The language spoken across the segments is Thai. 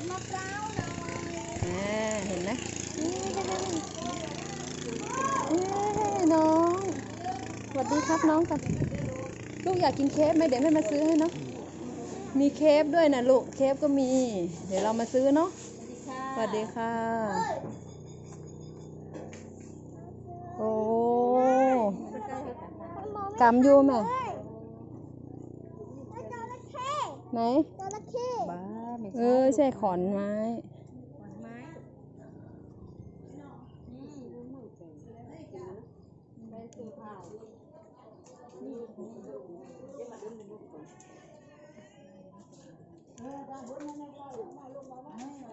ดมะพร้าวหน่อยอ่าเห็นไหมนี่จะเป็นเอ้ยน้องสวัสดีครับน้องกันลูกอยากกินเคฟไหมเดี๋ยวแม่มาซื้อให้เนาะมีเคฟด้วยนะลูกเคฟก็มี เดี๋ยวเรามาซื้อเนาะสวัสดีค่ะ โอ้กำอยู่ไหมจระเข้ไหน จระเข้บ้า ไม่เออใช่ขอนไม้ไม้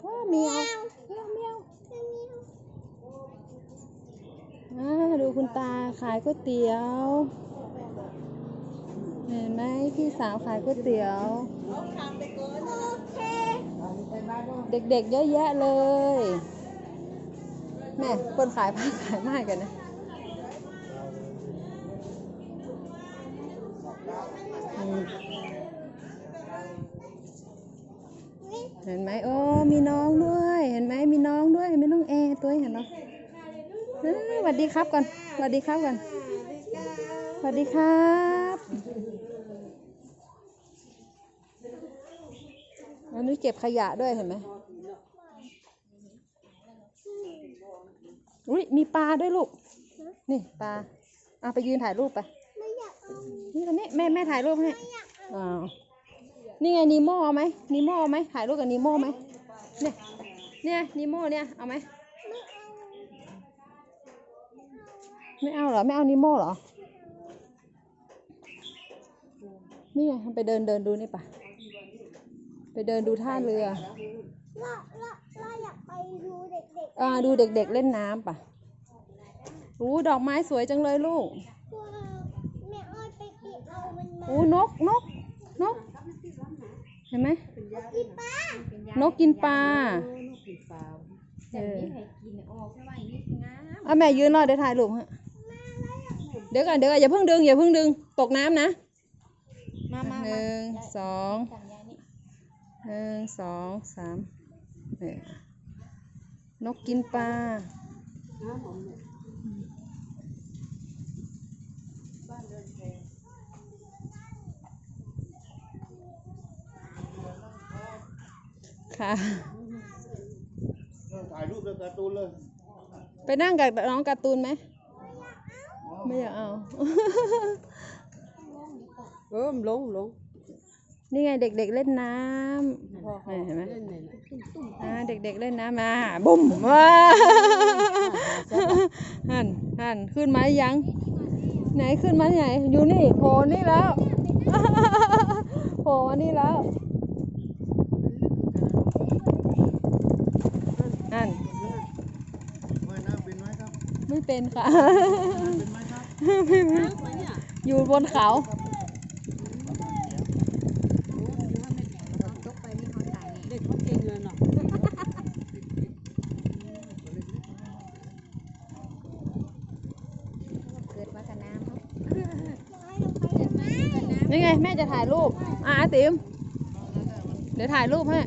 ว้าเมียวเมียวเมียวอ่าดูคุณตาขายก๋วยเตี๋ยว เห็นไหมพี่สาวขายก๋วยเตี๋ยว เด็กๆเยอะแยะเลยแม่คนขายผ้าขายมากกันนะเห็นไหมโอ้มีน้องด้วย เห็นไหมมีน้องด้วยไมีน้องแอร์ตัวเห็นเนาะเอ้ยสวัสดีครับก่อนสวัสดีครับก่อนสวัสดีครับ อันนี้เก็บขยะด้วยเห็นไหมอุ้ยมีปลาด้วยลูก นี่ปลาเอาไปยืนถ่ายรูปไป ไม่อยากเอานี่ตรงนี้แม่แม่ถ่ายรูปให้อ้าวนี่ไงนีโม่เอาไหมนีโม่เอาไหมถ่ายรูปกับนีโม่ไหมเนี่ยเนี่ยนีโม่เนี่ยเอาไหมไม่เอาเหรอไม่เอานีโม่เหรอนี่ไงไปเดินเดินดูนี่ปะ ไปเดินดูท่าเรือ เราเราเราอยากไปดูเด็กอ่าดูเด็กๆเล่นน้ำปะอู้ดอกไม้สวยจังเลยลูกๆว่าแม่อ้อยไปกินเอามันมาอู้นกนกนก เห็นไหมกินปลานกกินปลากินปลาเออให้กินออกใช่ไหมนี่งามเอาแม่ยืนรอเดี๋ยวถ่ายรูปฮะ เดี๋ยวก่อนเดี๋ยวก่อนอย่าเพิ่งดึงอย่าเพิ่งดึง ตกน้ำนะมามาหนึ่งสอง จังยายนี่ หนึ่งสองสามเออนกกินปลาค่ะถ่ายรูปเป็นการ์ตูนเลย ไปนั่งกับน้องการ์ตูนไหม ไม่อยากเอาเออลงลง นี่ไงเด็กๆเล่นน้ำเห็นไหมเล่นเลยนะอ่าเด็กๆเล่นน้ำมาบุ่มว้าหันหันขึ้นมายัง ไหนขึ้นมาไหนอยู่นี่โผล่นี่แล้วโผล่มานี่แล้วหันว่ายน้ำเป็นไหมครับไม่เป็นค่ะเป็นไหมครับอยู่บนเขา เด็กเขาเก่งเลยเนาะ เกิดมากับน้ำเนาะ นี่ไง แม่จะถ่ายรูป อะอาติ๋มเดี๋ยวถ่ายรูปให้